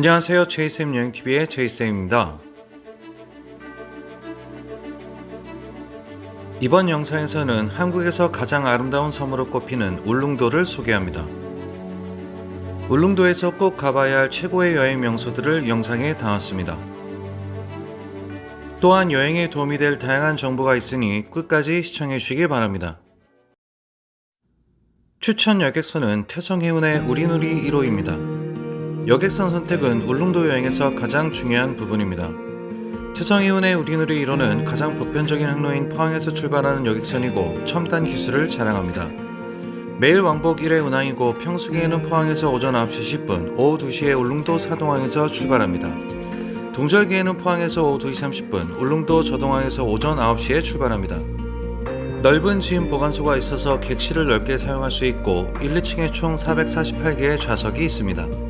안녕하세요. 제이쌤 여행TV의 제이쌤입니다. 이번 영상에서는 한국에서 가장 아름다운 섬으로 꼽히는 울릉도를 소개합니다. 울릉도에서 꼭 가봐야 할 최고의 여행 명소들을 영상에 담았습니다. 또한 여행에 도움이 될 다양한 정보가 있으니 끝까지 시청해 주시기 바랍니다. 추천 여객선은 태성해운의 우리누리 1호입니다. 여객선 선택은 울릉도 여행에서 가장 중요한 부분입니다. 태성해운의 우리누리 1호는 가장 보편적인 항로인 포항에서 출발하는 여객선이고 첨단 기술을 자랑합니다. 매일 왕복 1회 운항이고 평소기에는 포항에서 오전 9시 10분, 오후 2시에 울릉도 사동항에서 출발합니다. 동절기에는 포항에서 오후 2시 30분, 울릉도 저동항에서 오전 9시에 출발합니다. 넓은 지음 보관소가 있어서 객실을 넓게 사용할 수 있고 1, 2층에 총 448개의 좌석이 있습니다.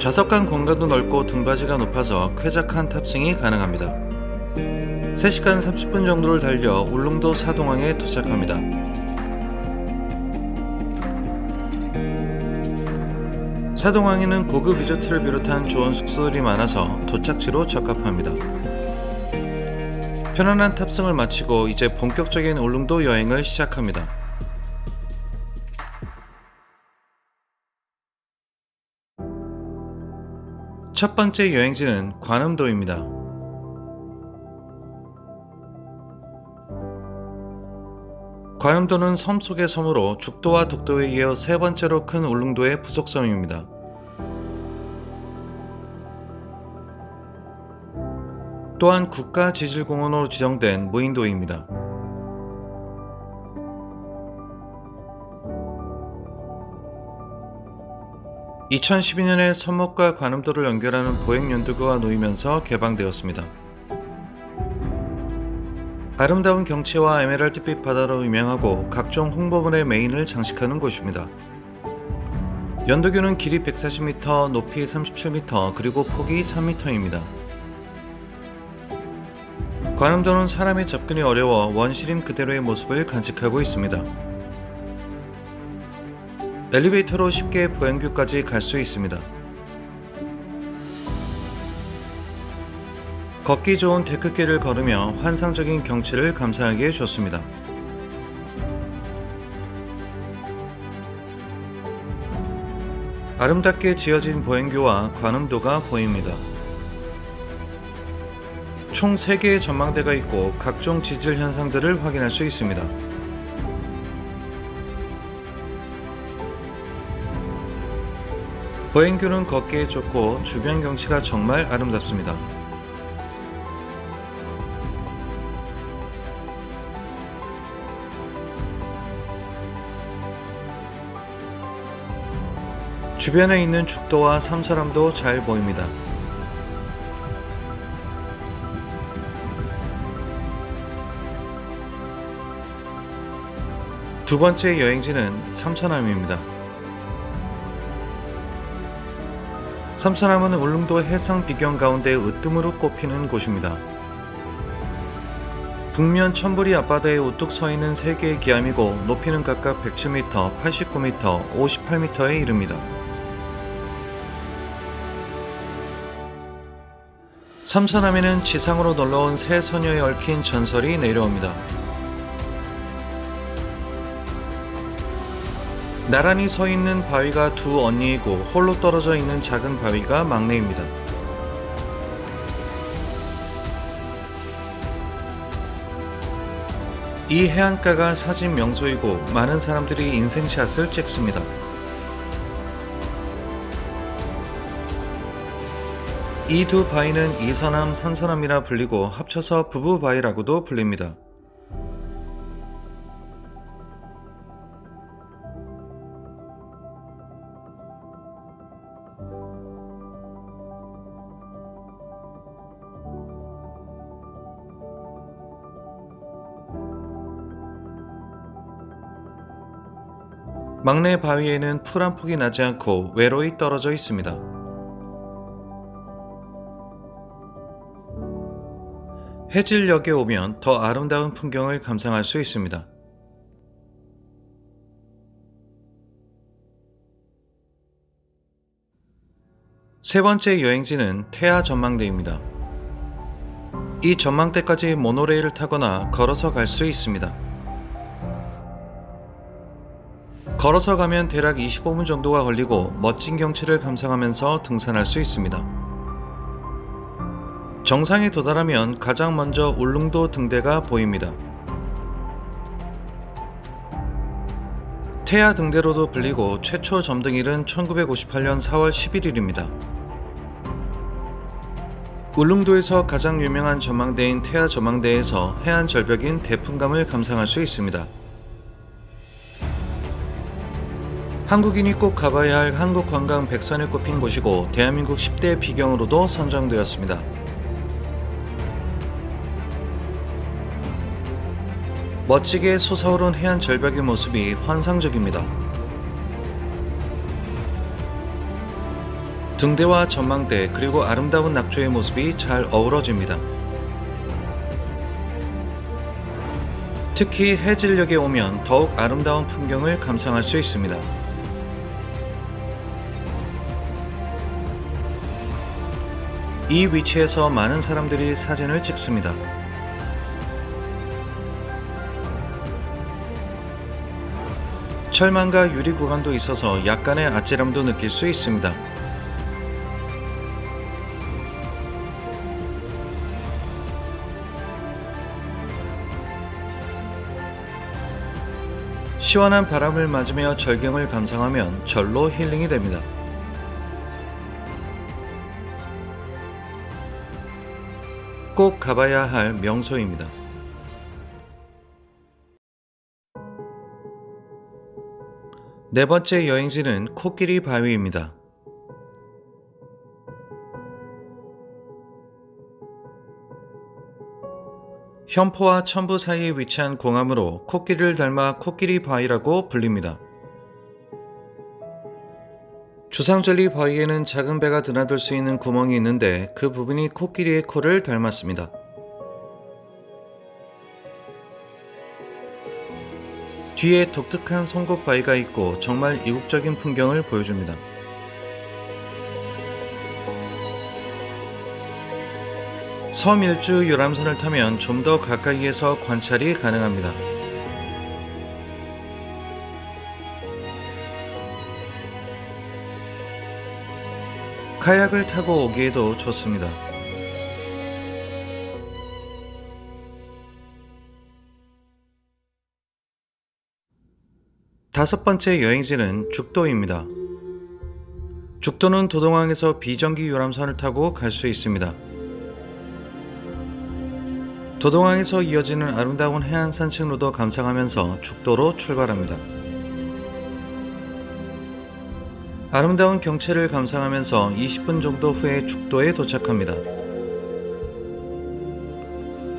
좌석 간 공간도 넓고 등받이가 높아서 쾌적한 탑승이 가능합니다. 3시간 30분 정도를 달려 울릉도 사동항에 도착합니다. 사동항에는 고급 리조트를 비롯한 좋은 숙소들이 많아서 도착지로 적합합니다. 편안한 탑승을 마치고 이제 본격적인 울릉도 여행을 시작합니다. 첫 번째 여행지는 관음도입니다. 관음도는 섬 속의 섬으로 죽도와 독도에 이어 세 번째로 큰 울릉도의 부속섬입니다. 또한 국가 지질공원으로 지정된 무인도입니다. (2012년에) 섬목과 관음도를 연결하는 보행 연두교가 놓이면서 개방되었습니다. 아름다운 경치와 에메랄드빛 바다로 유명하고 각종 홍보물의 메인을 장식하는 곳입니다. 연도교는 길이 140m, 높이 37m, 그리고 폭이 3m입니다. 관음도는 사람의 접근이 어려워 원시림 그대로의 모습을 간직하고 있습니다. 엘리베이터로 쉽게 보행교까지 갈 수 있습니다. 걷기 좋은 데크길을 걸으며 환상적인 경치를 감상하기에 좋습니다. 아름답게 지어진 보행교와 관음도가 보입니다. 총 3개의 전망대가 있고 각종 지질 현상들을 확인할 수 있습니다. 보행교는 걷기에 좋고 주변 경치가 정말 아름답습니다. 주변에 있는 죽도와 삼사람도 잘 보입니다. 두 번째 여행지는 삼천함입니다. 삼천함은 울릉도 해상 비경 가운데 으뜸으로 꼽히는 곳입니다. 북면 천부리 앞바다에 우뚝 서 있는 세 개의 기암이고 높이는 각각 107m, 89m, 58m에 이릅니다. 삼천함에는 지상으로 놀러온 새 소녀에 얽힌 전설이 내려옵니다. 나란히 서 있는 바위가 두 언니이고 홀로 떨어져 있는 작은 바위가 막내입니다. 이 해안가가 사진 명소이고 많은 사람들이 인생샷을 찍습니다. 이 두 바위는 이선함, 산선함이라 불리고 합쳐서 부부 바위라고도 불립니다. 막내 바위에는 풀 한 폭이 나지 않고 외로이 떨어져 있습니다. 해질역에 오면 더 아름다운 풍경을 감상할 수 있습니다. 세 번째 여행지는 태아 전망대입니다. 이 전망대까지 모노레일을 타거나 걸어서 갈 수 있습니다. 걸어서 가면 대략 25분 정도가 걸리고 멋진 경치를 감상하면서 등산할 수 있습니다. 정상에 도달하면 가장 먼저 울릉도 등대가 보입니다. 태아 등대로도 불리고 최초 점등일은 1958년 4월 11일입니다. 울릉도에서 가장 유명한 전망대인 태아 전망대에서 해안 절벽인 대풍감을 감상할 수 있습니다. 한국인이 꼭 가봐야 할 한국 관광 백선에 꼽힌 곳이고 대한민국 10대 비경으로도 선정되었습니다. 멋지게 솟아오른 해안 절벽의 모습이 환상적입니다. 등대와 전망대 그리고 아름다운 낙조의 모습이 잘 어우러집니다. 특히 해질녘에 오면 더욱 아름다운 풍경을 감상할 수 있습니다. 이 위치에서 많은 사람들이 사진을 찍습니다. 철망과 유리 구간도 있어서 약간의 아찔함도 느낄 수 있습니다. 시원한 바람을 맞으며 절경을 감상하면 절로 힐링이 됩니다. 꼭 가봐야 할 명소입니다. 네 번째 여행지는 코끼리 바위입니다. 현포와 천부 사이에 위치한 공암으로 코끼리를 닮아 코끼리 바위라고 불립니다. 주상절리 바위에는 작은 배가 드나들 수 있는 구멍이 있는데 그 부분이 코끼리의 코를 닮았습니다. 뒤에 독특한 송곳 바위가 있고 정말 이국적인 풍경을 보여줍니다. 섬 일주 유람선을 타면 좀 더 가까이에서 관찰이 가능합니다. 카약을 타고 오기에도 좋습니다. 다섯 번째 여행지는 죽도입니다. 죽도는 도동항에서 비전기 유람선을 타고 갈 수 있습니다. 도동항에서 이어지는 아름다운 해안 산책로도 감상하면서 죽도로 출발합니다. 아름다운 경치를 감상하면서 20분 정도 후에 죽도에 도착합니다.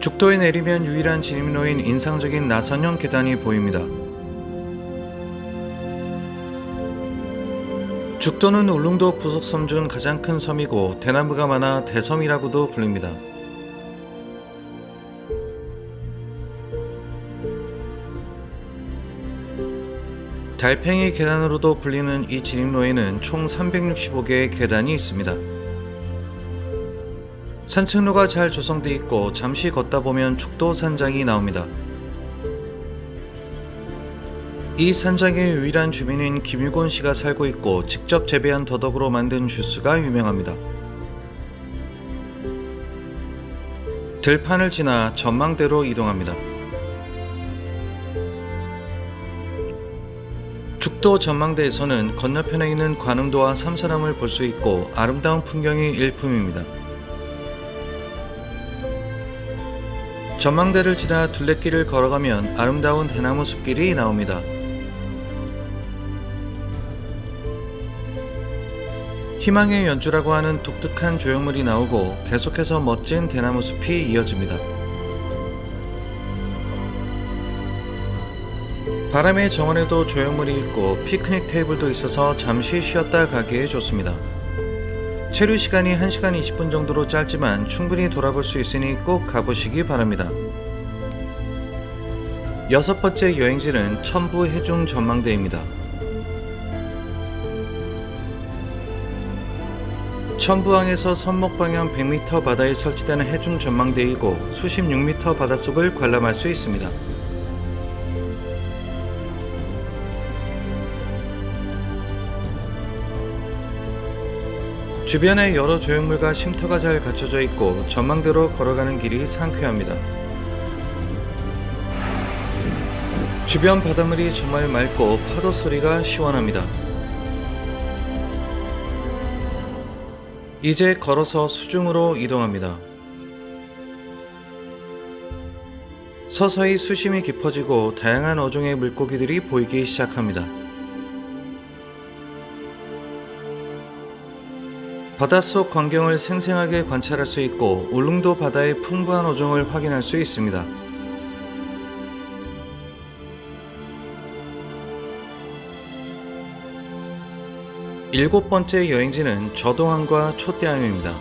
죽도에 내리면 유일한 진입로인 인상적인 나선형 계단이 보입니다. 죽도는 울릉도 부속섬 중 가장 큰 섬이고 대나무가 많아 대섬이라고도 불립니다. 달팽이 계단으로도 불리는 이 진입로에는 총 365개의 계단이 있습니다. 산책로가 잘 조성되어 있고 잠시 걷다 보면 죽도 산장이 나옵니다. 이 산장의 유일한 주민인 김유곤 씨가 살고 있고 직접 재배한 더덕으로 만든 주스가 유명합니다. 들판을 지나 전망대로 이동합니다. 죽도 전망대에서는 건너편에 있는 관음도와 삼사람을 볼 수 있고 아름다운 풍경이 일품입니다. 전망대를 지나 둘레길을 걸어가면 아름다운 대나무 숲길이 나옵니다. 희망의 연주라고 하는 독특한 조형물이 나오고 계속해서 멋진 대나무 숲이 이어집니다. 바람의 정원에도 조형물이 있고 피크닉 테이블도 있어서 잠시 쉬었다 가기에 좋습니다. 체류 시간이 1시간 20분 정도로 짧지만 충분히 돌아볼 수 있으니 꼭 가보시기 바랍니다. 여섯 번째 여행지는 천부 해중 전망대입니다. 천부항에서 선목 방향 100m 바다에 설치되는 해중 전망대이고 수십 6m 바닷속을 관람할 수 있습니다. 주변에 여러 조형물과 쉼터가 잘 갖춰져 있고 전망대로 걸어가는 길이 상쾌합니다. 주변 바닷물이 정말 맑고 파도 소리가 시원합니다. 이제 걸어서 수중으로 이동합니다. 서서히 수심이 깊어지고 다양한 어종의 물고기들이 보이기 시작합니다. 바닷속 광경을 생생하게 관찰할 수 있고 울릉도 바다의 풍부한 어종을 확인할 수 있습니다. 일곱 번째 여행지는 저동항과 촛대항입니다.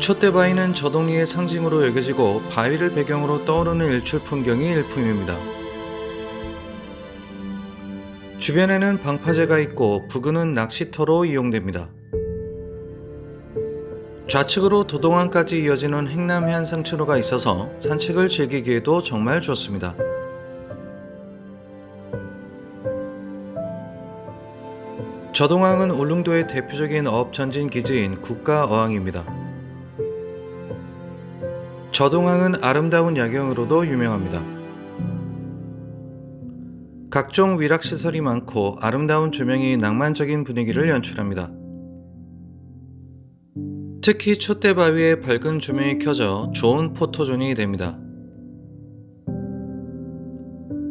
촛대바위는 저동리의 상징으로 여겨지고 바위를 배경으로 떠오르는 일출 풍경이 일품입니다. 주변에는 방파제가 있고 부근은 낚시터로 이용됩니다. 좌측으로 도동항까지 이어지는 행남해안 상층로가 있어서 산책을 즐기기에도 정말 좋습니다. 저동항은 울릉도의 대표적인 어업 전진 기지인 국가어항입니다. 저동항은 아름다운 야경으로도 유명합니다. 각종 위락시설이 많고 아름다운 조명이 낭만적인 분위기를 연출합니다. 특히 촛대 바위에 밝은 조명이 켜져 좋은 포토존이 됩니다.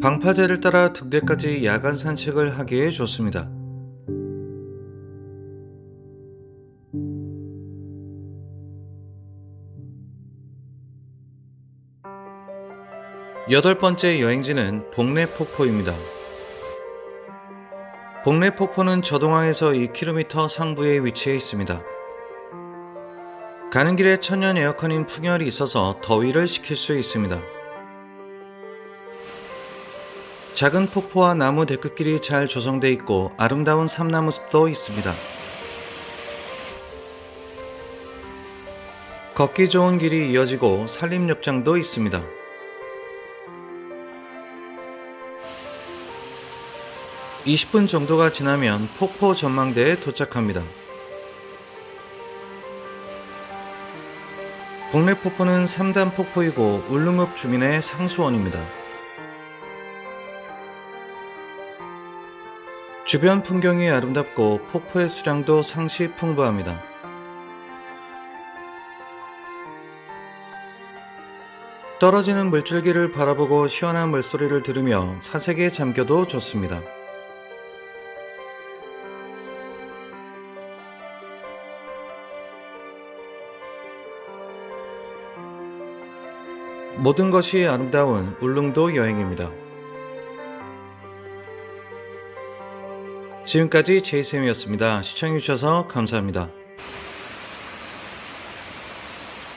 방파제를 따라 등대까지 야간 산책을 하기에 좋습니다. 여덟 번째 여행지는 복례폭포입니다. 복례폭포는 저동항에서 2km 상부에 위치해 있습니다. 가는 길에 천연 에어컨인 풍열이 있어서 더위를 식힐 수 있습니다. 작은 폭포와 나무 데크길이 잘 조성되어 있고 아름다운 삼나무 숲도 있습니다. 걷기 좋은 길이 이어지고 산림욕장도 있습니다. (20분) 정도가 지나면 폭포 전망대에 도착합니다. 복례폭포는 3단 폭포이고 울릉읍 주민의 상수원입니다. 주변 풍경이 아름답고 폭포의 수량도 상시 풍부합니다. 떨어지는 물줄기를 바라보고 시원한 물소리를 들으며 사색에 잠겨도 좋습니다. 모든 것이 아름다운 울릉도 여행입니다. 지금까지 제이쌤이었습니다. 시청해주셔서 감사합니다.